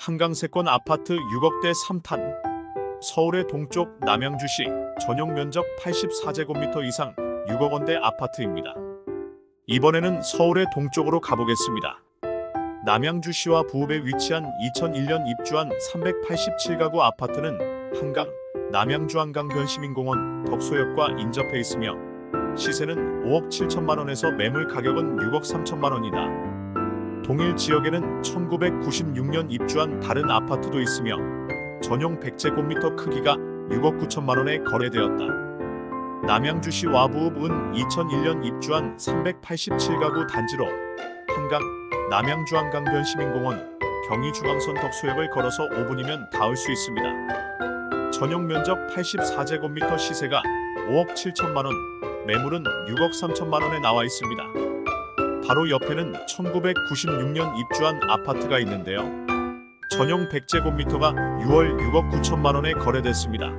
한강세권 아파트 6억대 3탄 서울의 동쪽 남양주시 전용 면적 84제곱미터 이상 6억 원대 아파트입니다. 이번에는 서울의 동쪽으로 가보겠습니다. 남양주시와 부읍에 위치한 2001년 입주한 387가구 아파트는 한강, 남양주 한강 변시민공원, 덕소역과 인접해 있으며 시세는 5억 7천만 원에서 매물 가격은 6억 3천만 원이다. 동일 지역에는 1996년 입주한 다른 아파트도 있으며 전용 100제곱미터 크기가 6억 9천만 원에 거래되었다. 남양주시 와부읍은 2001년 입주한 387가구 단지로 한강, 남양주 한강변 시민공원, 경의중앙선 덕소역을 걸어서 5분이면 닿을 수 있습니다. 전용 면적 84제곱미터 시세가 5억 7천만 원, 매물은 6억 3천만 원에 나와 있습니다. 바로 옆에는 1996년 입주한 아파트가 있는데요. 전용 100제곱미터가 6월 6억 9천만 원에 거래됐습니다.